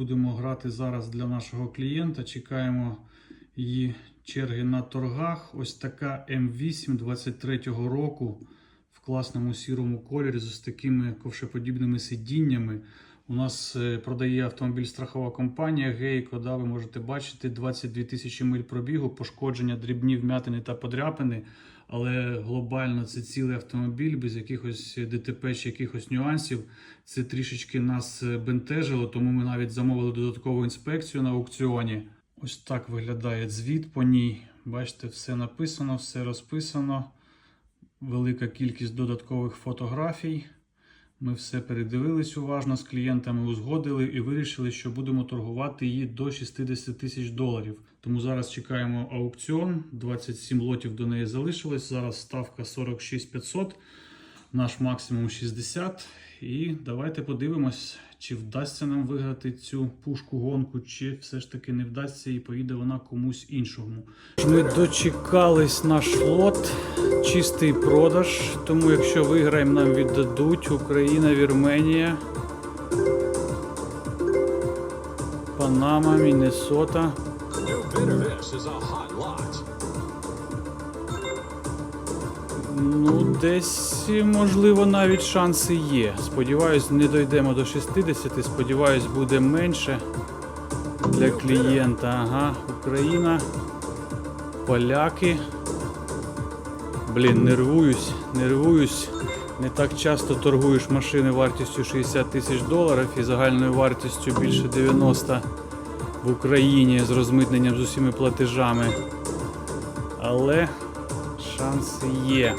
будемо грати зараз для нашого клієнта. Чекаємо її черги на торгах. Ось така М8 23-го року в класному сірому кольорі з такими ковшеподібними сидіннями. У нас е, продає автомобіль страхова компанія Гейко. Да, ви можете бачити 22 тисячі миль пробігу, пошкодження, дрібні вмятини та подряпини. Але глобально це цілий автомобіль без якихось ДТП чи якихось нюансів. Це трішечки нас е, бентежило, тому ми навіть замовили додаткову інспекцію на аукціоні. Ось так виглядає звіт по ній. Бачите, все написано, все розписано. Велика кількість додаткових фотографій. Ми все передивились уважно з клієнтами, узгодили і вирішили, що будемо торгувати її до 60 тисяч доларів. Тому зараз чекаємо аукціон. 27 лотів до неї залишилось. Зараз ставка 46 500, наш максимум 60. І давайте подивимось, чи вдасться нам виграти цю пушку гонку, чи все ж таки не вдасться і поїде вона комусь іншому. Ми дочекались наш лот, чистий продаж. Тому якщо виграємо, нам віддадуть Україна, Вірменія, Панама, Міннесота. Ну, десь, можливо, навіть шанси є. Сподіваюсь, не дійдемо до 60, сподіваюсь, буде менше для клієнта. Ага, Україна, поляки. Блін, нервуюсь, нервуюсь. Не так часто торгуєш машини вартістю 60 тисяч доларів і загальною вартістю більше 90 в Україні з розмитненням з усіма платежами. Але шанси є.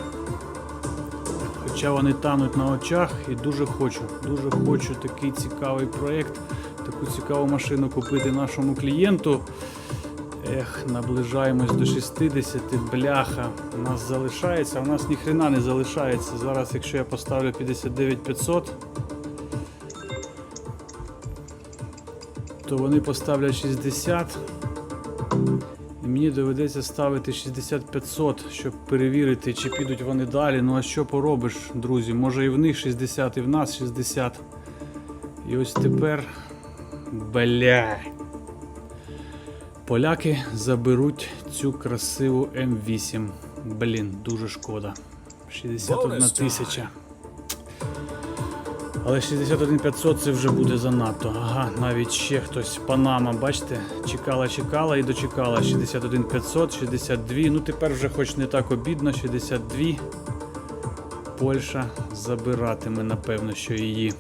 Хоча вони тануть на очах і дуже хочу, дуже хочу такий цікавий проєкт, таку цікаву машину купити нашому клієнту. Ех, наближаємось до 60, бляха. У нас залишається, у нас ніхрена не залишається. Зараз, якщо я поставлю 59 500, то вони поставлять 60. Мені доведеться ставити 6500, щоб перевірити, чи підуть вони далі. Ну а що поробиш, друзі? Може і в них 60, і в нас 60. І ось тепер. Бля. Поляки заберуть цю красиву М8. Блін, дуже шкода. 61 тисяча. Але 61500 це вже буде занадто. Ага, навіть ще хтось. Панама, бачите, чекала, чекала і дочекала. 61500, 62. Ну тепер вже хоч не так обідно. 62. Польща забиратиме, напевно, що її.